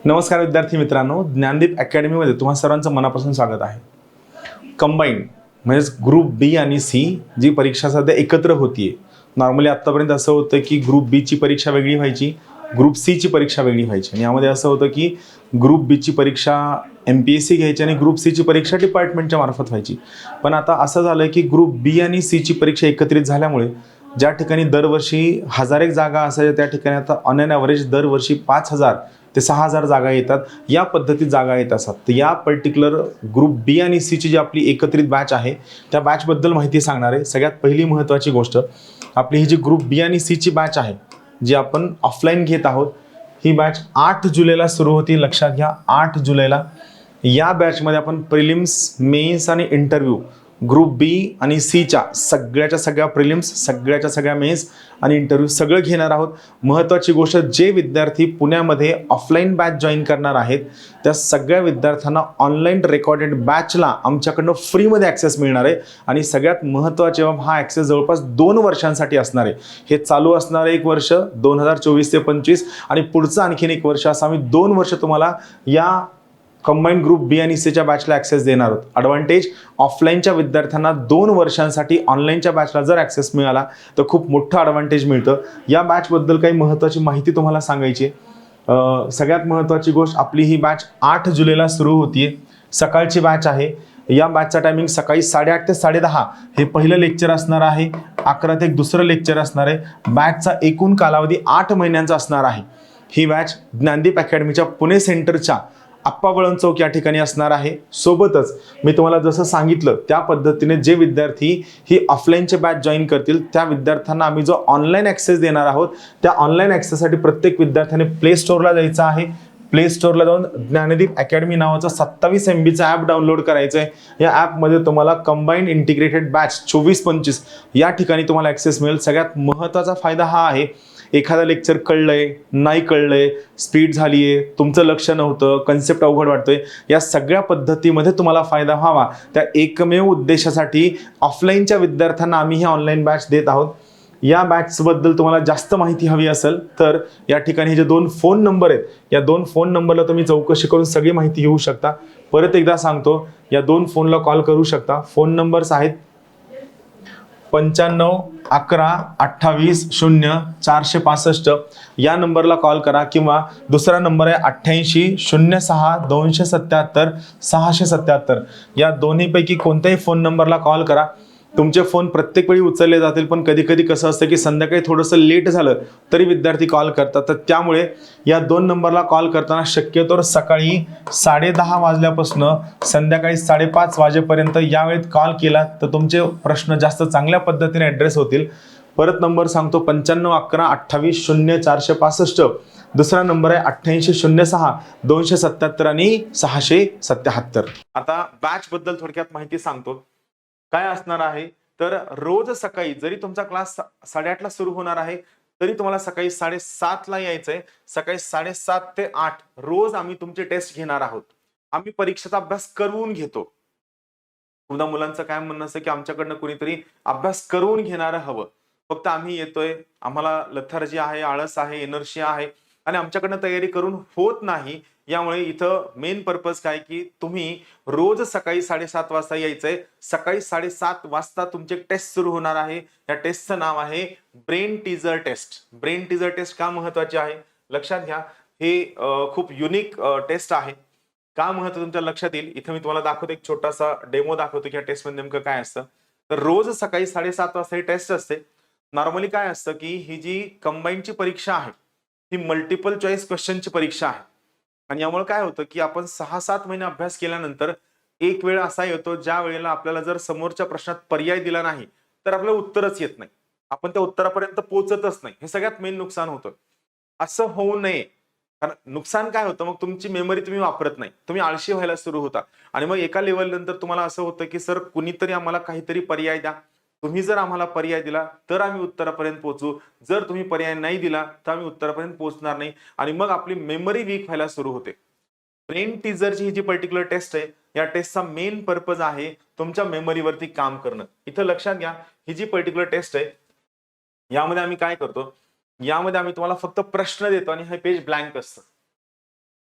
नमस्कार विद्यार्थी मित्रांनो ज्ञानदीप अकॅडमीमध्ये तुम्हा सर्वांचं मनापासून स्वागत आहे. कंबाईंड म्हणजेच ग्रुप बी आणि सी जी परीक्षा सध्या एकत्र होतीये. नॉर्मली आत्तापर्यंत असं होतं की ग्रुप बीची परीक्षा वेगळी व्हायची ग्रुप सीची परीक्षा वेगळी व्हायची. आणि यामध्ये असं होतं की ग्रुप बीची परीक्षा एम पी एस सी घ्यायची आणि ग्रुप सीची परीक्षा डिपार्टमेंटच्या मार्फत व्हायची. पण आता असं झालं की ग्रुप बी आणि सीची परीक्षा एकत्रित झाल्यामुळे ज्या ठिकाणी दरवर्षी हजार एक जागा असायच्या त्या ठिकाणी आता ऑन अन ॲव्हरेज दरवर्षी पाच हजार ते सहा हजार जागा येतात. या पद्धतीत जागा येत असतात. तर या पर्टिक्युलर ग्रुप बी आणि सीची जी आपली एकत्रित बॅच आहे त्या बॅचबद्दल माहिती सांगणार आहे. सगळ्यात पहिली महत्त्वाची गोष्ट आपली ही जी ग्रुप बी आणि सीची बॅच आहे जी आपण ऑफलाईन घेत आहोत ही बॅच आठ जुलैला सुरू होती. लक्षात घ्या आठ जुलैला. या बॅचमध्ये आपण प्रिलिम्स मेन्स आणि इंटरव्ह्यू ग्रुप बी आणि सीच्या सगळ्याच्या सगळ्या प्रिलिम्स सगळ्याच्या सगळ्या मेन्स आणि इंटरव्ह्यू सगळं घेणार आहोत. महत्त्वाची गोष्ट जे विद्यार्थी पुण्यामध्ये ऑफलाईन बॅच जॉईन करणार आहेत त्या सगळ्या विद्यार्थ्यांना ऑनलाईन रेकॉर्डेड बॅचला आमच्याकडनं फ्रीमध्ये ॲक्सेस मिळणार आहे. आणि सगळ्यात महत्त्वाचे बाब हा ॲक्सेस जवळपास दोन वर्षांसाठी असणार आहे. हे चालू असणार एक वर्ष दोन हजार चोवीस ते पंचवीस. आणि पुढचं आणखीन एक वर्ष असं आम्ही दोन वर्ष तुम्हाला या कंबाईंड ग्रुप बी आणि सीच्या बॅचला ॲक्सेस देणार आहोत. ॲडव्हान्टेज ऑफलाईनच्या विद्यार्थ्यांना दोन वर्षांसाठी ऑनलाईनच्या बॅचला जर ॲक्सेस मिळाला तर खूप मोठं ॲडव्हान्टेज मिळतं. या बॅचबद्दल काही महत्त्वाची माहिती तुम्हाला सांगायची सगळ्यात महत्त्वाची गोष्ट आपली ही बॅच आठ जुलैला सुरू होतीये. सकाळची बॅच आहे. या बॅचचा टायमिंग सकाळी साडेआठ ते साडेदहा हे पहिलं लेक्चर असणार आहे. अकरा ते एक दुसरं लेक्चर असणार आहे. बॅचचा एकूण कालावधी आठ महिन्यांचा असणार आहे. ही बॅच ज्ञानदीप अकॅडमीच्या पुणे सेंटरच्या आप्पा वळण चौक या ठिकाणी असणार आहे. सोबतच मी तुम्हाला जसं सांगितलं त्या पद्धतीने जे विद्यार्थी ही ऑफलाईनचे बॅच जॉईन करतील त्या विद्यार्थ्यांना आम्ही जो ऑनलाईन ॲक्सेस देणार आहोत त्या ऑनलाईन ॲक्सेससाठी प्रत्येक विद्यार्थ्याने प्ले स्टोअरला जायचं आहे. प्ले स्टोअरला जाऊन ज्ञानदीप अकॅडमी नावाचं सत्तावीस एम बीचं ॲप डाउनलोड करायचं आहे या ॲपमध्ये तुम्हाला कंबाईंड इंटिग्रेटेड बॅच चोवीस पंचवीस या ठिकाणी तुम्हाला ॲक्सेस मिळेल. सगळ्यात महत्त्वाचा फायदा हा आहे एखादा लेक्चर कळलंय नाही कळलंय स्पीड झाली आहे तुमचं लक्ष नव्हतं कन्सेप्ट अवघड वाटतोय या सगळ्या पद्धतीमध्ये तुम्हाला फायदा व्हावा. त्या एकमेव उद्देशासाठी ऑफलाईनच्या विद्यार्थ्यांना आम्ही ही ऑनलाईन बॅच देत आहोत. या बॅट्सबद्दल तुम्हाला जास्त माहिती हवी असेल तर या ठिकाणी हे जे दोन फोन नंबर आहेत या दोन फोन नंबरला तुम्ही चौकशी करून सगळी माहिती घेऊ शकता. परत एकदा सांगतो या दोन फोनला कॉल करू शकता. फोन नंबर्स आहेत पंच्याण्णव अकरा अठ्ठावीस शून्य चारशे पासष्ट. या नंबरला कॉल करा किंवा दुसरा नंबर आहे अठ्ठ्याऐंशी शून्य सहा दोनशे सत्याहत्तर सहाशे सत्याहत्तर. या दोन्हीपैकी कोणत्याही फोन नंबरला कॉल करा. तुमचे फोन प्रत्येक वेळी उचलले जातील पण कधी कधी कसं असतं की संध्याकाळी थोडंसं लेट झालं तरी विद्यार्थी कॉल करतात. तर त्यामुळे या दोन नंबरला कॉल करताना शक्यतोवर सकाळी साडेदहा वाजल्यापासून संध्याकाळी साडेपाच वाजेपर्यंत यावेळेत कॉल केला तर तुमचे प्रश्न जास्त चांगल्या पद्धतीने ॲड्रेस होतील. परत नंबर सांगतो पंच्याण्णव अकरा अठ्ठावीस शून्य चारशे पासष्ट. दुसरा नंबर आहे अठ्ठ्याऐंशी शून्य सहा दोनशे सत्याहत्तर आणि सहाशे सत्याहत्तर. आता बॅच बद्दल थोडक्यात माहिती सांगतो. काय असणार आहे? तर रोज सकाळी जरी तुमचा क्लास साडेआठला सुरू होणार आहे तरी तुम्हाला सकाळी साडेसातला यायचंय. सकाळी साडेसात ते आठ रोज आम्ही तुमचे टेस्ट घेणार आहोत. आम्ही परीक्षेचा अभ्यास करून घेतो. पुन्हा मुलांचं काय म्हणणं असतं की आमच्याकडनं कुणीतरी अभ्यास करून घेणारं हवं. फक्त आम्ही येतोय. आम्हाला लथर्जी आहे आळस आहे एनर्जी आहे आणि आमच्याकडनं तयारी करून होत नाही. यामुळे इथं मेन पर्पज काय की तुम्ही रोज सकाळी साडेसात वाजता यायचंय. सकाळी साडेसात वाजता तुमचे टेस्ट सुरू होणार आहे. या टेस्टचं नाव आहे brain teaser test brain teaser test का महत्वाची आहे? लक्षात घ्या. हे खूप युनिक टेस्ट आहे. का महत्त्व तुमच्या लक्षात येईल? इथं मी तुम्हाला दाखवतो एक छोटासा डेमो दाखवतो की या टेस्टमध्ये नेमकं काय असतं. तर रोज सकाळी साडेसात वाजता ही टेस्ट असते. नॉर्मली काय असतं की ही जी कंबाईनची परीक्षा आहे ही मल्टिपल चॉईस क्वेश्चनची परीक्षा आहे. आणि यामुळे काय होतं की आपण सहा सात महिने अभ्यास केल्यानंतर एक वेळ असा येतो ज्या वेळेला आपल्याला जर समोरच्या प्रश्नात पर्याय दिला नाही तर आपल्याला उत्तरच येत नाही. आपण त्या उत्तरापर्यंत पोहोचतच नाही. हे सगळ्यात मेन नुकसान होतं. असं होऊ नये. कारण नुकसान काय होतं? मग तुमची मेमरी तुम्ही वापरत नाही. तुम्ही आळशी व्हायला सुरू होता. आणि मग एका लेवल नंतर तुम्हाला असं होतं की सर कुणीतरी आम्हाला काहीतरी पर्याय द्या. तुम्ही जर आम्हाला पर्याय दिला तर आम्ही उत्तरापर्यंत पोहोचू. जर तुम्ही पर्याय नाही दिला तर आम्ही उत्तरापर्यंत पोहोचणार नाही. आणि मग आपली मेमरी वीक व्हायला सुरू होते. ब्रेन टीजरची ही जी पर्टिक्युलर टेस्ट आहे या टेस्टचा मेन पर्पज आहे तुमच्या मेमरीवरती काम करणं. इथं लक्षात घ्या ही जी पर्टिक्युलर टेस्ट आहे यामध्ये आम्ही काय करतो? यामध्ये आम्ही तुम्हाला फक्त प्रश्न देतो आणि हे पेज ब्लँक असतं.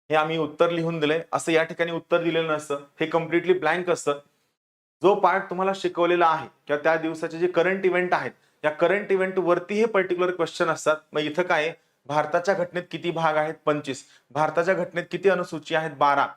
हे आम्ही उत्तर लिहून दिलंय. असं या ठिकाणी उत्तर दिलेलं नसतं. हे कम्प्लिटली ब्लँक असतं. जो पार्ट तुम्हाला शिकवलेला आहे किंवा त्या दिवसाचे जे करंट इव्हेंट आहेत या करंट इव्हेंट वरती हे पर्टिक्युलर क्वेश्चन असतात. मग इथं काय भारताच्या घटनेत किती भाग आहेत? पंचवीस. भारताच्या घटनेत किती अनुसूची आहेत? बारा.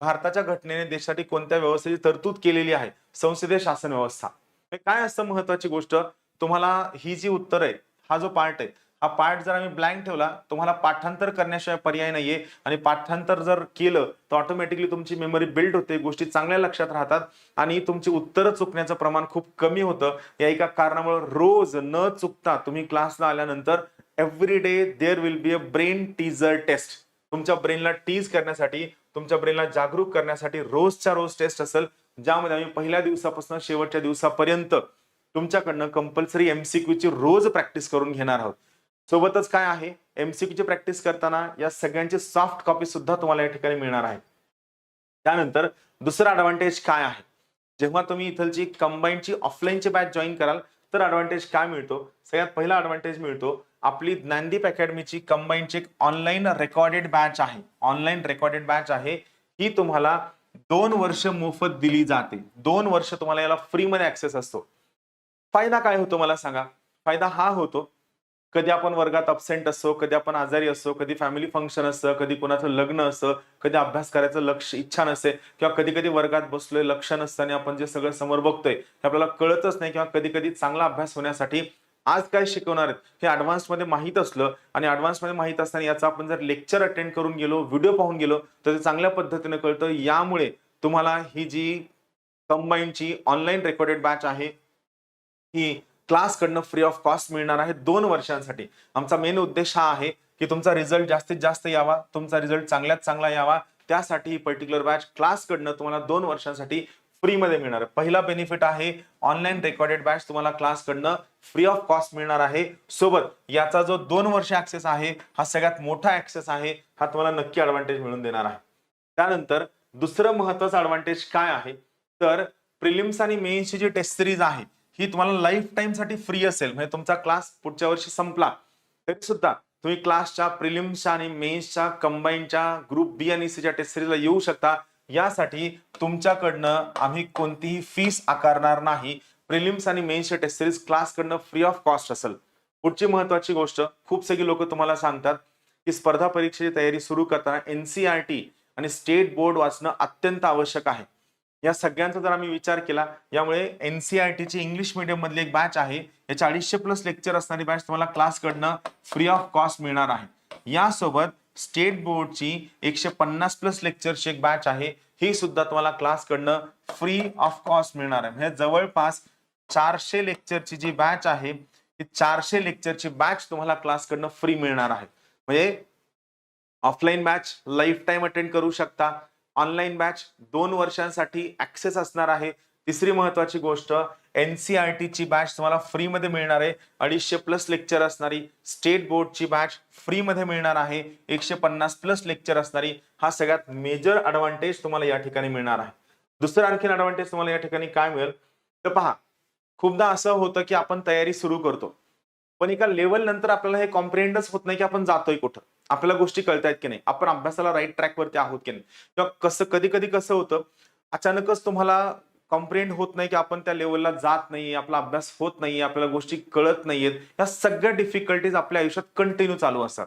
भारताच्या घटनेने देशासाठी कोणत्या व्यवस्थेची तरतूद केलेली आहे? संसदीय शासन व्यवस्था. हे काय असतं महत्वाची गोष्ट? तुम्हाला ही जी उत्तर आहे हा जो पार्ट आहे हा पार्ट जर आम्ही ब्लँक ठेवला तुम्हाला पाठांतर करण्याशिवाय पर्याय नाहीये. आणि पाठांतर जर केलं तर ऑटोमॅटिकली तुमची मेमरी बिल्ड होते गोष्टी चांगल्या लक्षात राहतात आणि तुमची उत्तरं चुकण्याचं प्रमाण खूप कमी होतं. या एका कारणामुळे रोज न चुकता तुम्ही क्लासला आल्यानंतर every day there will be a brain teaser test तुमच्या ब्रेनला टीज करण्यासाठी तुमच्या ब्रेनला जागरूक करण्यासाठी रोजच्या रोज टेस्ट असेल ज्यामध्ये आम्ही पहिल्या दिवसापासून शेवटच्या दिवसापर्यंत तुमच्याकडनं कंपल्सरी एमसीक्यूची रोज प्रॅक्टिस करून घेणार आहोत. सोबतच काय आहे? एमसीक्यूची प्रॅक्टिस करताना या सगळ्यांची सॉफ्ट कॉपी सुद्धा तुम्हाला या ठिकाणी मिळणार आहे. त्यानंतर दुसरा ॲडव्हान्टेज काय आहे? जेव्हा तुम्ही इथलची कंबाईनची ऑफलाईनची बॅच जॉईन कराल तर ॲडव्हान्टेज काय मिळतो? सगळ्यात पहिला ॲडव्हान्टेज मिळतो आपली ज्ञानदीप अकॅडमीची कंबाईनची एक ऑनलाईन रेकॉर्डेड बॅच आहे. ऑनलाईन रेकॉर्डेड बॅच आहे. ही तुम्हाला दोन वर्ष मोफत दिली जाते. दोन वर्ष तुम्हाला याला फ्रीमध्ये ऍक्सेस असतो. फायदा काय होतो मला सांगा? फायदा हा होतो कधी आपण वर्गात अबसेंट असो कधी आपण आजारी असो कधी फॅमिली फंक्शन असतं कधी कोणाचं लग्न असतं कधी अभ्यास करायचं लक्ष इच्छा नसते किंवा कधी कधी वर्गात बसलोय लक्ष नसतं आणि आपण जे सगळं समोर बघतोय हे आपल्याला कळतच नाही किंवा कधी कधी चांगला अभ्यास होण्यासाठी आज काय शिकवणार आहेत हे ऍडव्हान्समध्ये माहीत असलं आणि ऍडव्हान्समध्ये माहीत असताना याचा आपण जर लेक्चर अटेंड करून गेलो व्हिडिओ पाहून गेलो तर ते चांगल्या पद्धतीने कळतं. यामुळे तुम्हाला ही जी कंबाईनची ऑनलाईन रेकॉर्डेड बॅच आहे ही क्लासकडनं फ्री ऑफ कॉस्ट मिळणार आहे दोन वर्षांसाठी. आमचा मेन उद्देश हा आहे की तुमचा रिझल्ट जास्तीत जास्त यावा तुमचा रिझल्ट चांगल्यात चांगला यावा. त्यासाठी ही पर्टिक्युलर बॅच क्लासकडनं तुम्हाला दोन वर्षांसाठी फ्रीमध्ये मिळणार आहे. पहिला बेनिफिट आहे ऑनलाईन रेकॉर्डेड बॅच तुम्हाला क्लासकडनं फ्री ऑफ कॉस्ट मिळणार आहे. सोबत याचा जो दोन वर्ष ऍक्सेस आहे हा सगळ्यात मोठा ऍक्सेस आहे हा तुम्हाला नक्की ऍडव्हान्टेज मिळून देणार आहे. त्यानंतर दुसरं महत्वाचं ऍडव्हान्टेज काय आहे? तर प्रिलिम्स आणि मेन्सची जी टेस्ट सिरीज आहे ही तुम्हाला लाईफ टाइमसाठी फ्री असेल. म्हणजे तुमचा क्लास पुढच्या वर्षी संपला. तरी सुद्धा तुम्ही क्लासच्या प्रिलिम्सच्या आणि मेन्सच्या कंबाईनच्या ग्रुप बी आणि सीच्या टेस्ट सिरीजला येऊ शकता. यासाठी तुमच्याकडनं आम्ही कोणतीही फीस आकारणार नाही. प्रिलिम्स आणि मेन्सच्या टेस्ट सिरीज क्लासकडनं फ्री ऑफ कॉस्ट असेल. पुढची महत्वाची गोष्ट खूप सगळी लोक तुम्हाला सांगतात की स्पर्धा परीक्षेची तयारी सुरू करताना एनसीआरटी आणि स्टेट बोर्ड वाचणं अत्यंत आवश्यक आहे. या सगळ्यांचा जर आम्ही विचार केला यामुळे एनसीआरटीची इंग्लिश मिडियम मधली एक बॅच आहे. याच्या अडीचशे प्लस लेक्चर असणारी बॅच तुम्हाला क्लासकडनं फ्री ऑफ कॉस्ट मिळणार आहे. यासोबत स्टेट बोर्डची एकशे पन्नास प्लस लेक्चरची एक बॅच आहे. ही सुद्धा तुम्हाला क्लासकडनं फ्री ऑफ कॉस्ट मिळणार आहे. म्हणजे जवळपास चारशे लेक्चरची जी बॅच आहे ती चारशे लेक्चरची बॅच तुम्हाला क्लासकडनं फ्री मिळणार आहे. म्हणजे offline batch life time attend करू शकता. ऑनलाईन बॅच दोन वर्षांसाठी ऍक्सेस असणार आहे. तिसरी महत्वाची गोष्ट एनसीआरटीची बॅच तुम्हाला फ्रीमध्ये मिळणार आहे. अडीचशे प्लस लेक्चर असणारी स्टेट बोर्डची बॅच फ्रीमध्ये मिळणार आहे. एकशे पन्नास प्लस लेक्चर असणारी हा सगळ्यात मेजर ॲडव्हान्टेज तुम्हाला या ठिकाणी मिळणार आहे. दुसरं आणखीन ॲडव्हान्टेज तुम्हाला या ठिकाणी काय मिळेल? तर पहा खूपदा असं होतं की आपण तयारी सुरू करतो. पण एका लेवल नंतर आपल्याला हे कॉम्प्रिहेंडच होत नाही की आपण जातोय कुठं. आपल्याला गोष्टी कळतायत की नाही? आपण अभ्यासाला राईट ट्रॅकवरती आहोत की नाही? किंवा कसं कधी कधी कसं होतं अचानकच तुम्हाला कॉम्प्रेंड होत नाही की आपण त्या लेवलला जात नाही आपला अभ्यास होत नाही आपल्याला गोष्टी कळत नाहीयेत. या सगळ्या डिफिकल्टीज आपल्या आयुष्यात कंटिन्यू चालू असतात.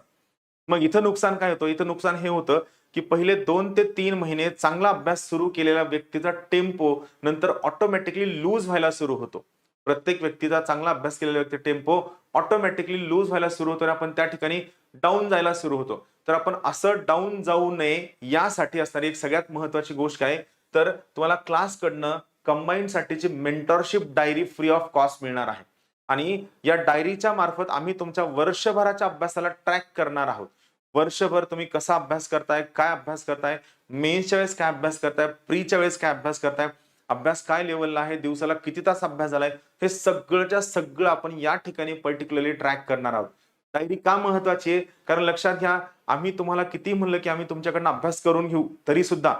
मग इथं नुकसान काय होतं? इथं नुकसान हे होतं की पहिले दोन ते तीन महिने चांगला अभ्यास सुरू केलेल्या व्यक्तीचा टेम्पो नंतर ऑटोमॅटिकली लूज व्हायला सुरू होतो. प्रत्येक व्यक्तीचा चांगला अभ्यास केलेला व्यक्ती टेम्पो ऑटोमॅटिकली लूज व्हायला सुरू होतो आणि आपण त्या ठिकाणी डाऊन जायला सुरू होतो. तर आपण असं डाऊन जाऊ नये यासाठी असणारी एक सगळ्यात महत्वाची गोष्ट काय? आहे, तर तुम्हाला क्लासकडनं कंबाईन साठीची mentorship diary free of cost मिळणार आहे. आणि या डायरीच्या मार्फत आम्ही तुमच्या वर्षभराच्या अभ्यासाला ट्रॅक करणार आहोत. वर्षभर तुम्ही कसा अभ्यास करताय काय अभ्यास करताय मेन्सच्या वेळेस काय अभ्यास करताय प्रीच्या वेळेस काय अभ्यास करताय अभ्यास काय लेवलला आहे दिवसाला किती तास अभ्यास झालाय हे सगळंच्या सगळं आपण या ठिकाणी पर्टिक्युलरली ट्रॅक करणार आहोत. डायरी का महत्वाची आहे? कारण लक्षात घ्या आम्ही तुम्हाला किती म्हणलं की आम्ही तुमच्याकडनं अभ्यास करून घेऊ तरी सुद्धा.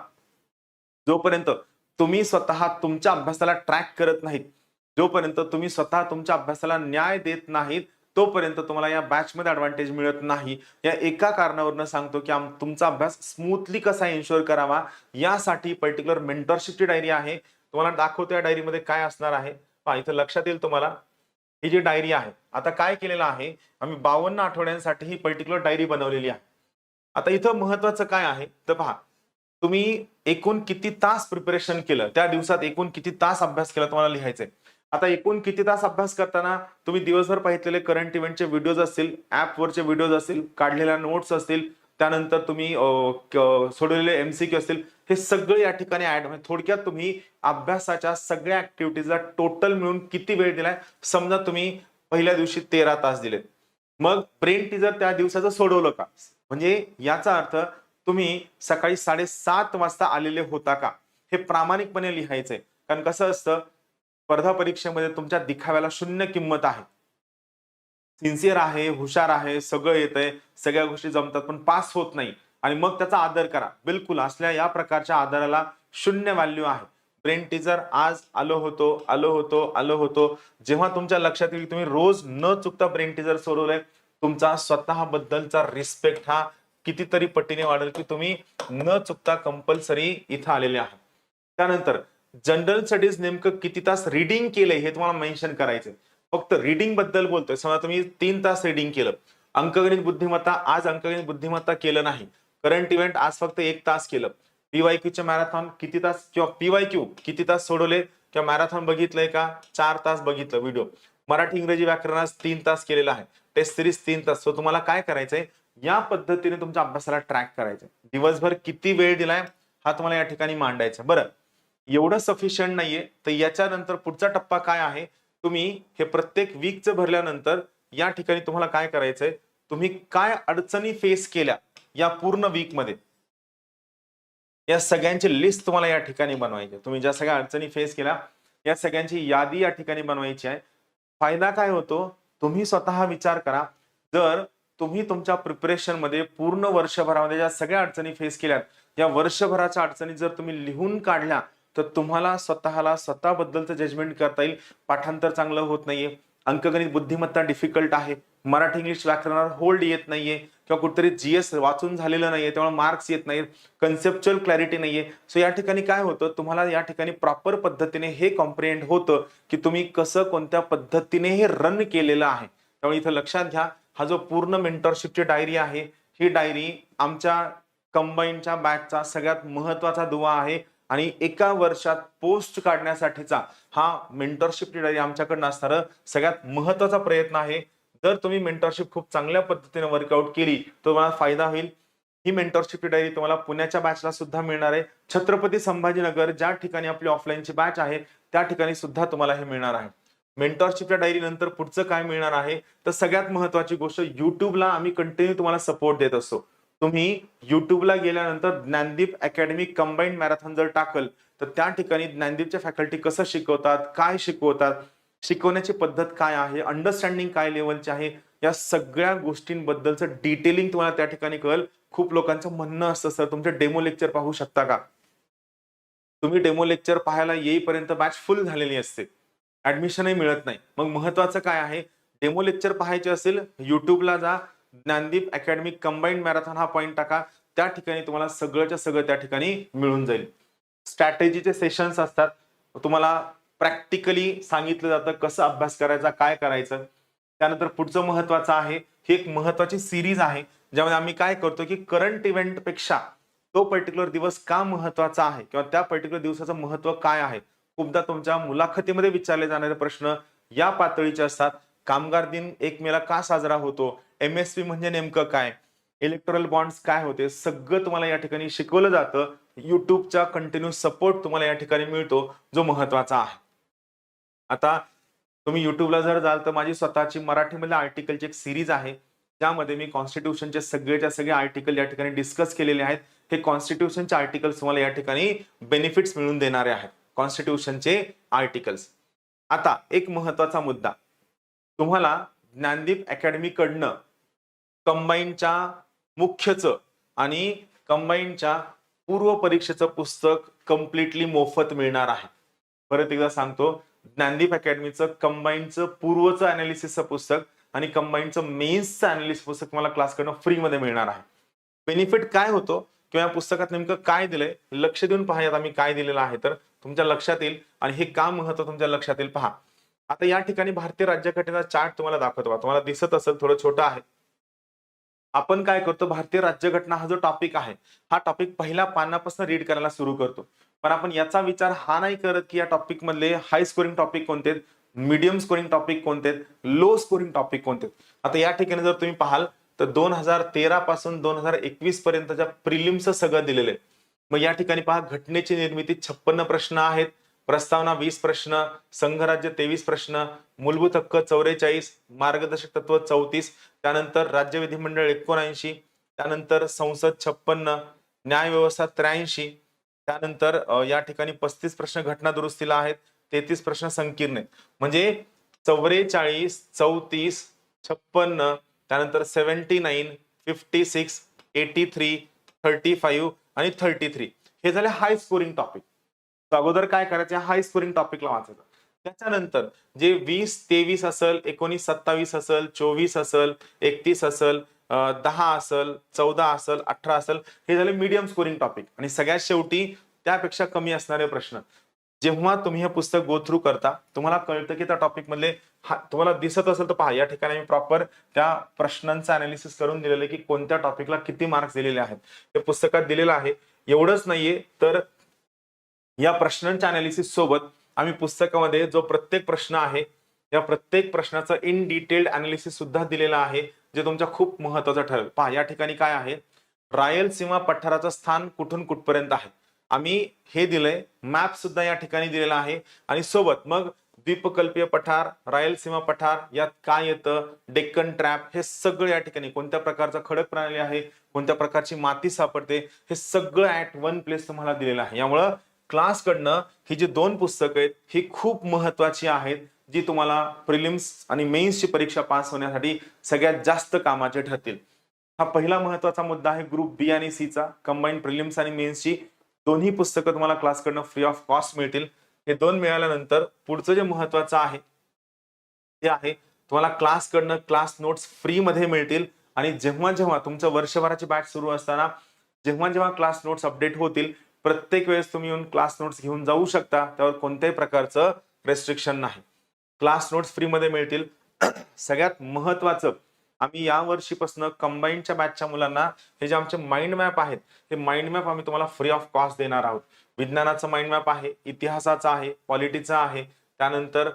जोपर्यंत तुम्ही स्वतः तुमच्या अभ्यासाला ट्रॅक करत नाहीत जोपर्यंत तुम्ही स्वतः तुमच्या अभ्यासाला न्याय देत नाहीत तोपर्यंत तुम्हाला या बॅचमध्ये ऍडव्हान्टेज मिळत नाही. या एका कारणावरनं सांगतो की आम तुमचा अभ्यास स्मूथली कसा इन्शुअर करावा यासाठी पर्टिक्युलर मेंटरशिपची डायरी आहे. तुम्हाला दाखवतो या डायरीमध्ये काय असणार आहे. पहा इथं लक्षात येईल तुम्हाला. ही जी डायरी आहे आता काय केलेलं आहे आम्ही बावन्न आठवड्यांसाठी ही पर्टिक्युलर डायरी बनवलेली आहे. आता इथं महत्वाचं काय आहे तर पहा तुम्ही एकूण किती तास प्रिपरेशन केलं त्या दिवसात एकूण किती तास अभ्यास केला तुम्हाला लिहायचंय. आता एकूण किती तास अभ्यास करताना तुम्ही दिवसभर पाहिलेले करंट इव्हेंटचे व्हिडिओज असतील ऍपवरचे व्हिडिओज असतील काढलेल्या नोट्स असतील त्यानंतर तुम्ही सोडवलेले एमसीक्यू असतील हे सगळं या ठिकाणी ऍड म्हणजे थोडक्यात तुम्ही अभ्यासाच्या सगळ्या ऍक्टिव्हिटीजला टोटल मिळून किती वेळ दिलाय? समजा तुम्ही पहिल्या दिवशी तेरा तास दिलेत. मग ब्रेन टीजर त्या दिवसाचं सोडवलं का? म्हणजे याचा अर्थ तुम्ही सकाळी साडेसात वाजता आलेले होता का? हे प्रामाणिकपणे लिहायचंय. कारण कसं असतं स्पर्धा परीक्षेमध्ये तुमच्या दिखाव्याला शून्य किंमत आहे. सिन्सिअर आहे हुशार आहे सगळं येतंय सगळ्या गोष्टी जमतात पण पास होत नाही. आणि मग त्याचा आदर करा. बिलकुल असल्या या प्रकारच्या आदराला शून्य व्हॅल्यू आहे. ब्रेन टीजर आज आलो होतो आलो होतो आलो होतो. जेव्हा तुमच्या लक्षात येईल तुम्ही रोज न चुकता ब्रेन टीजर सोडवलंय. तुमचा स्वतःबद्दलचा रिस्पेक्ट हा कितीतरी पटीने वाढेल की तुम्ही न चुकता कंपल्सरी इथं आलेले आहात. त्यानंतर जनरल स्टडीज नेमकं किती तास रिडिंग केलंय हे तुम्हाला मेन्शन करायचंय. फक्त रिडिंगबद्दल बोलतोय. समजा तुम्ही तीन तास रिडिंग केलं. अंकगणित बुद्धिमत्ता आज अंकगणित बुद्धिमत्ता केलं नाही. करंट इव्हेंट आज फक्त एक तास केलं. पीवायक्यूचे मॅरेथॉन किती तास किंवा पीवायक्यू किती तास सोडवले किंवा मॅरेथॉन बघितलंय का? चार तास बघितलं व्हिडिओ मराठी इंग्रजी व्याकरणास तीन तास केलेला आहे. टेस्ट सिरीज तीन तास. सो तुम्हाला काय करायचंय? या पद्धतीने तुमच्या अभ्यासाला ट्रॅक करायचंय. दिवसभर किती वेळ दिलाय? हा तुम्हाला या ठिकाणी मांडायचा बरं. एवढं सफिशियंट नाहीये. तर याच्यानंतर पुढचा टप्पा काय आहे? तुम्ही हे प्रत्येक वीकचं भरल्यानंतर या ठिकाणी तुम्हाला काय करायचंय? तुम्ही काय अडचणी फेस केल्या? या पूर्ण वीकमध्ये. या सगळ्यांची लिस्ट तुम्हाला या ठिकाणी बनवायची आहे. तुम्ही ज्या सगळ्या अडचणी फेस केल्या या सगळ्यांची यादी या ठिकाणी बनवायची आहे. फायदा काय होतो? तुम्ही स्वतः विचार करा. जर तुम्ही तुमच्या प्रिपरेशनमध्ये पूर्ण वर्षभरामध्ये ज्या सगळ्या अडचणी फेस केल्यात या वर्षभराच्या अडचणी जर तुम्ही लिहून काढल्या तर तुम्हाला स्वतःला स्वतःबद्दलचं जजमेंट करता येईल. पाठांतर चांगलं होत नाहीये. अंकगणित बुद्धिमत्ता डिफिकल्ट आहे. मराठी इंग्लिश व्याकरणावर होल्ड येत नाहीये किंवा कुठेतरी जीएस वाचून झालेलं नाहीये त्यामुळे मार्क्स येत नाहीत कन्सेप्च्युअल क्लॅरिटी नाहीये. सो या ठिकाणी काय होतं? तुम्हाला या ठिकाणी प्रॉपर पद्धतीने हे कॉम्प्रिहेंड होतं की तुम्ही कसं कोणत्या पद्धतीने हे रन केलेलं आहे. त्यामुळे इथं लक्षात घ्या हा जो पूर्ण मेंटरशिपची डायरी आहे ही डायरी आमच्या कंबाईनच्या बॅचचा सगळ्यात महत्त्वाचा दुवा आहे आणि एका वर्षात पोस्ट काढण्यासाठीचा हा मेंटरशिप डायरी आमच्याकडनं असणारं सगळ्यात महत्त्वाचा प्रयत्न आहे. जर तुम्ही मेंटरशिप खूप चांगल्या पद्धतीने वर्कआउट केली तर तुम्हाला फायदा होईल. ही मेंटरशिप डायरी तुम्हाला पुण्याच्या बॅचला सुद्धा मिळणार आहे. छत्रपती संभाजीनगर ज्या ठिकाणी आपली ऑफलाईनची बॅच आहे त्या ठिकाणी सुद्धा तुम्हाला हे मिळणार आहे. मेंटॉरशिपच्या डायरी नंतर पुढचं काय मिळणार आहे? तर सगळ्यात महत्वाची गोष्ट युट्यूबला आम्ही कंटिन्यू तुम्हाला सपोर्ट देत असतो. तुम्ही युट्यूबला गेल्यानंतर ज्ञानदीप अकॅडमी कंबाईंड मॅरेथॉन जर टाकल तर त्या ठिकाणी ज्ञानदीपच्या फॅकल्टी कसं शिकवतात काय शिकवतात शिकवण्याची पद्धत काय आहे अंडरस्टँडिंग काय लेवलची आहे या सगळ्या गोष्टींबद्दलचं डिटेलिंग तुम्हाला त्या ठिकाणी कळेल. खूप लोकांचं म्हणणं असतं सर तुमचे डेमो लेक्चर पाहू शकता का? तुम्ही डेमो लेक्चर पाहायला येईपर्यंत बॅच फुल झालेली असते. ऍडमिशनही मिळत नाही. मग महत्वाचं काय आहे? डेमो लेक्चर पाहायचे असेल युट्यूबला जा ज्ञानदीप अकॅडमी कंबाईंड मॅरेथॉन हा पॉईंट टाका. त्या ठिकाणी तुम्हाला सगळंच्या सगळं त्या ठिकाणी मिळून जाईल. स्ट्रॅटेजीचे सेशन्स असतात. तुम्हाला प्रॅक्टिकली सांगितलं जातं कसं अभ्यास करायचा काय करायचं. त्यानंतर पुढचं महत्वाचं आहे ही एक महत्वाची सिरीज आहे ज्यामध्ये आम्ही काय करतो की करंट इव्हेंटपेक्षा तो पर्टिक्युलर दिवस का महत्त्वाचा आहे किंवा त्या पर्टिक्युलर दिवसाचं महत्त्व काय आहे. खूपदा तुमच्या मुलाखतीमध्ये विचारले जाणारे प्रश्न या पातळीचे असतात. कामगार दिन एक मेला का साजरा होतो? एम एस पी म्हणजे नेमकं काय? इलेक्ट्रल बॉन्ड्स काय होते? सगळं तुम्हाला या ठिकाणी शिकवलं जातं. युट्यूबचा कंटिन्यू सपोर्ट तुम्हाला या ठिकाणी मिळतो जो महत्त्वाचा आहे. आता तुम्ही युट्यूबला जर जाल तर माझी स्वतःची मराठीमधल्या आर्टिकलची एक सिरीज आहे. ज्यामध्ये मी कॉन्स्टिट्यूशनचे सगळेच्या सगळे आर्टिकल या ठिकाणी डिस्कस केलेले आहेत. हे कॉन्स्टिट्यूशनचे आर्टिकल्स तुम्हाला या ठिकाणी बेनिफिट्स मिळून देणारे आहेत. कॉन्स्टिट्यूशनचे आर्टिकल्स आता एक महत्त्वाचा मुद्दा. तुम्हाला ज्ञानदीप अकॅडमीकडनं कंबाईनच्या मुख्यचं आणि कंबाईनच्या पूर्व परीक्षेचं पुस्तक कम्प्लिटली मोफत मिळणार आहे. परत एकदा सांगतो. ज्ञानदीप अकॅडमीचं कंबाईनचं पूर्वचं अनालिसिसचं पुस्तक आणि कंबाईनचं मेन्सचं अनालिसिस पुस्तक तुम्हाला क्लासकडनं फ्रीमध्ये मिळणार आहे. बेनिफिट काय होतो? किंवा या पुस्तकात नेमकं काय दिलंय? लक्ष देऊन पहा यात आम्ही काय दिलेलं आहे. तर तुमच्या लक्षात येईल आणि हे का महत्त्व तुमच्या लक्षात येईल? पहा. आता या ठिकाणी भारतीय राज्यघटनेचा चार्ट तुम्हाला दाखवतो तुम्हाला दिसत असेल थोडं छोटं आहे. आपण काय करतो? भारतीय राज्यघटना हा जो टॉपिक आहे हा टॉपिक पहिल्या पानापासून रीड करायला सुरू करतो. पण आपण याचा विचार हा नाही करत की या टॉपिक मधले हाय स्कोरिंग टॉपिक कोणते आहेत मीडियम स्कोरिंग टॉपिक कोणते आहेत लो स्कोरिंग टॉपिक कोणते आता या ठिकाणी जर तुम्ही पाहाल तर दोन हजार तेरा पासून दोन हजार एकवीस पर्यंतच्या प्रिलिम्स सगळं दिलेले मग या ठिकाणी पहा घटनेची निर्मिती छप्पन्न प्रश्न आहेत. प्रस्तावना वीस प्रश्न संघराज्य तेवीस प्रश्न मूलभूत हक्क चौवेचाळीस मार्गदर्शक तत्व चौतीस त्यानंतर राज्य विधिमंडळ एकोणऐंशी त्यानंतर संसद छप्पन्न न्याय व्यवस्था त्र्याऐंशी त्यानंतर या ठिकाणी पस्तीस प्रश्न घटना दुरुस्तीला आहेत तेहतीस प्रश्न संकीर्ण आहेत. म्हणजे चौवेचाळीस चौतीस छप्पन्न त्यानंतर seventy nine fifty six eighty three thirty five आणि थर्टी थ्री. हे झाले हाय स्कोरिंग टॉपिक. अगोदर काय करायचं? हाय स्कोरिंग टॉपिकला वाचायचं. त्याच्यानंतर जे वीस तेवीस असेल एकोणीस सत्तावीस असेल चोवीस असेल एकतीस असेल दहा असेल चौदा असेल अठरा असेल हे झाले मीडियम स्कोरिंग टॉपिक आणि सगळ्यात शेवटी त्यापेक्षा कमी असणारे प्रश्न. जेव्हा तुम्ही हे पुस्तक गो थ्रू करता तुम्हाला कळतं की त्या टॉपिक मधले हा तुम्हाला दिसत असेल तर पहा या ठिकाणी मी प्रॉपर त्या प्रश्नांचं अनालिसिस करून दिलेलं आहे की कोणत्या टॉपिकला किती मार्क्स दिलेले आहेत. हे पुस्तकात दिलेलं आहे. एवढंच नाहीये तर या प्रश्नांच्या अनालिसिस सोबत आम्ही पुस्तकामध्ये जो प्रत्येक प्रश्न आहे या प्रत्येक प्रश्नाचं इन डिटेल्ड अनालिसिस सुद्धा दिलेलं आहे. जे तुमच्या खूप महत्वाचं ठरेल. पहा या ठिकाणी काय आहे? रायलसीमा पठाराचं स्थान कुठून कुठपर्यंत आहे? आम्ही हे दिलंय मॅप सुद्धा या ठिकाणी दिलेला आहे. आणि सोबत मग द्वीपकल्पीय पठार रायलसीमा पठार यात काय येतं? डेक्कन ट्रॅप हे सगळं या ठिकाणी. कोणत्या प्रकारचा खडक प्रणाली आहे? कोणत्या प्रकारची माती सापडते? हे सगळं ऍट वन प्लेस तुम्हाला दिलेलं आहे. यामुळं क्लासकडनं ही जी दोन पुस्तकं आहेत ही खूप महत्वाची आहेत. जी तुम्हाला प्रिलिम्स आणि मेन्सची परीक्षा पास होण्यासाठी सगळ्यात जास्त कामाचे ठरतील. हा पहिला महत्त्वाचा मुद्दा आहे ग्रुप बी आणि सी चा. कंबाईन प्रिलिम्स आणि मेन्सची दोन्ही पुस्तकं तुम्हाला क्लासकडनं फ्री ऑफ कॉस्ट मिळतील. हे दोन मिळाल्यानंतर पुढचं जे महत्वाचं आहे ते आहे तुम्हाला क्लासकडनं क्लास नोट्स फ्री मध्ये मिळतील. आणि जेव्हा जेव्हा तुमचं वर्षभराची बॅच सुरू असताना जेव्हा जेव्हा क्लास नोट्स अपडेट होतील प्रत्येक वेळेस तुम्ही येऊन क्लास नोट्स घेऊन जाऊ शकता. त्यावर कोणत्याही प्रकारचं रेस्ट्रिक्शन नाही. क्लास नोट्स फ्रीमध्ये मिळतील. सगळ्यात महत्वाचं आम्ही या वर्षीपासून कंबाईनच्या बॅचच्या मुलांना हे जे आमचे माइंड मॅप आहेत हे माइंड मॅप आम्ही तुम्हाला फ्री ऑफ कॉस्ट देणार आहोत. विज्ञानाचं माइंड मॅप आहे इतिहासाचा आहे पॉलिटीचा आहे त्यानंतर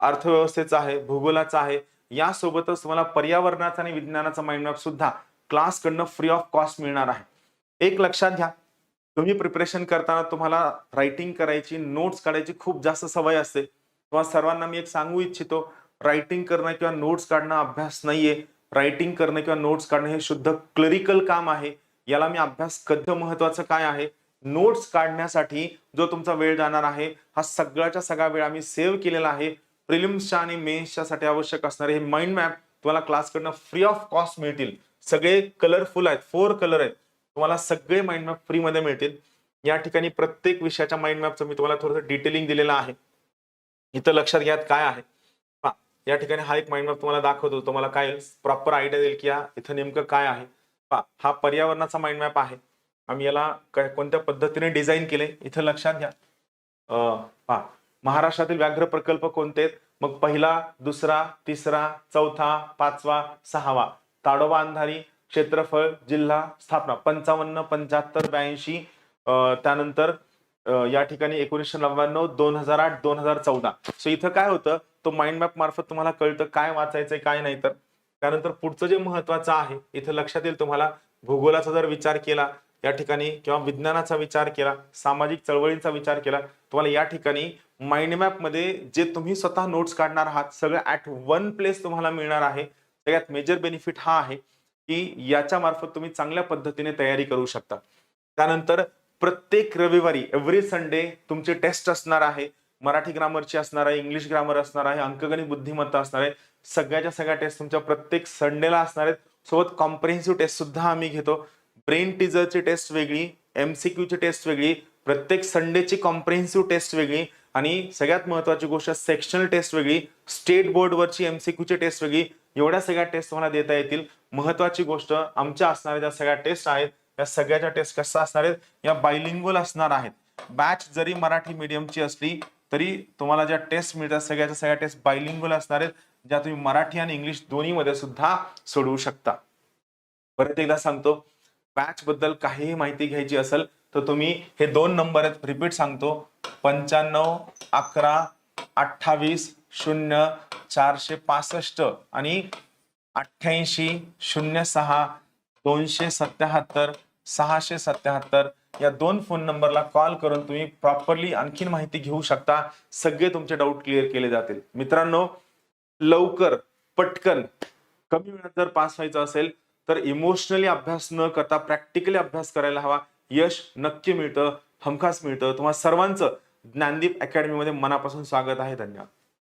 अर्थव्यवस्थेचा आहे भूगोलाचा आहे यासोबतच तुम्हाला पर्यावरणाचा आणि विज्ञानाचा माइंड मॅप सुद्धा क्लासकडनं फ्री ऑफ कॉस्ट मिळणार आहे. एक लक्षात घ्या तुम्ही प्रिपरेशन करताना तुम्हाला रायटिंग करायची नोट्स काढायची खूप जास्त सवय असते. किंवा सर्वांना मी एक सांगू इच्छितो रायटिंग करणं किंवा नोट्स काढणं अभ्यास नाहीये. रायटिंग करणं किंवा नोट्स काढणं हे शुद्ध क्लरिकल काम आहे. याला मी अभ्यास कधी महत्वाचं काय आहे? नोट्स काढण्यासाठी जो तुमचा वेळ जाणार आहे हा सगळ्याच्या सगळा वेळ आम्ही सेव्ह केलेला आहे. प्रिलिम्सच्या आणि मेन्सच्या साठी आवश्यक असणारे हे माइंड मॅप तुम्हाला क्लासकडनं फ्री ऑफ कॉस्ट मिळतील. सगळे कलरफुल आहेत फोर कलर आहेत. तुम्हाला सगळे माइंड मॅप फ्रीमध्ये मिळतील. या ठिकाणी प्रत्येक विषयाच्या माइंड मॅपचं मी तुम्हाला थोडंसं डिटेलिंग दिलेलं आहे. इथं लक्षात घ्यात काय आहे. या ठिकाणी हा एक माइंड मॅप तुम्हाला दाखवतो. तुम्हाला काय प्रॉपर आयडिया देईल की या इथं नेमकं काय आहे. पा हा पर्यावरणाचा माइंड मॅप आहे. आम्ही याला कोणत्या पद्धतीने डिझाईन केले इथं लक्षात घ्या. अं, पहा महाराष्ट्रातील व्याघ्र प्रकल्प कोणते आहेत? मग पहिला दुसरा तिसरा चौथा पाचवा सहावा. ताडोबा अंधारी क्षेत्रफळ जिल्हा स्थापना पंचावन्न पंच्याहत्तर ब्याऐंशी त्यानंतर या ठिकाणी एकोणीसशे नव्याण्णव दोन हजार आठ दोन हजार चौदा. सो इथं काय होतं? तो माइंड मॅप मार्फत तुम्हाला कळतं काय वाचायचंय काय नाही तर. त्यानंतर पुढचं जे महत्वाचं आहे इथं लक्षात येईल तुम्हाला भूगोलाचा जर विचार केला या ठिकाणी किंवा विज्ञानाचा विचार केला सामाजिक चळवळींचा विचार केला तुम्हाला या ठिकाणी माइंड मॅपमध्ये जे तुम्ही स्वतः नोट्स काढणार आहात सगळं ऍट वन प्लेस तुम्हाला मिळणार आहे. सगळ्यात मेजर बेनिफिट हा आहे की याच्या मार्फत तुम्ही चांगल्या पद्धतीने तयारी करू शकता. त्यानंतर प्रत्येक रविवारी एव्हरी संडे तुमची टेस्ट असणार आहे. मराठी ग्रामरची असणार आहे इंग्लिश ग्रामर असणार आहे अंकगणित बुद्धिमत्ता असणार आहे. सगळ्याच्या सगळ्या टेस्ट तुमच्या प्रत्येक संडेला असणार आहेत. सोबत कॉम्प्रिहेन्सिव्ह टेस्ट सुद्धा आम्ही घेतो. ब्रेन टीजरची टेस्ट वेगळी एमसीक्यूची टेस्ट वेगळी प्रत्येक संडेची कॉम्प्रिहेन्सिव्ह टेस्ट वेगळी आणि सगळ्यात महत्वाची गोष्ट सेक्शनल टेस्ट वेगळी स्टेट बोर्डवरची एमसीक्यूची टेस्ट वेगळी. एवढ्या सगळ्या टेस्ट तुम्हाला देता येतील. महत्वाची गोष्ट आमच्या असणाऱ्या ज्या सगळ्या टेस्ट आहेत या सगळ्याच्या टेस्ट कशा असणार आहेत? या बायलिंग्वल असणार आहेत. बॅच जरी मराठी मीडियमची असली तरी तुम्हाला ज्या टेस्ट मिळतात सगळ्याच्या सगळ्या टेस्ट बायलिंग्वल असणार आहेत ज्या तुम्ही मराठी आणि इंग्लिश दोन्हीमध्ये सुद्धा सोडवू शकता. परत एकदा सांगतो बॅच बद्दल काहीही माहिती घ्यायची असेल तर तुम्ही हे दोन नंबर आहेत रिपीट सांगतो. पंच्याण्णव अकरा अठ्ठावीस शून्य चारशे पासष्ट आणि अठ्ठ्याऐंशी शून्य सहा दोनशे सत्याहत्तर सहाशे सत्याहत्तर या दोन फोन नंबरला कॉल करून तुम्ही प्रॉपरली आणखीन माहिती घेऊ शकता. सगळे तुमचे डाऊट क्लिअर केले जातील. मित्रांनो लवकर पटकन कमी वेळात जर पास व्हायचं असेल तर इमोशनली अभ्यास न करता प्रॅक्टिकली अभ्यास करायला हवा. यश नक्की मिळतं हमखास मिळतं. तुम्हाला सर्वांचं ज्ञानदीप अकॅडमीमध्ये मनापासून स्वागत आहे. धन्यवाद.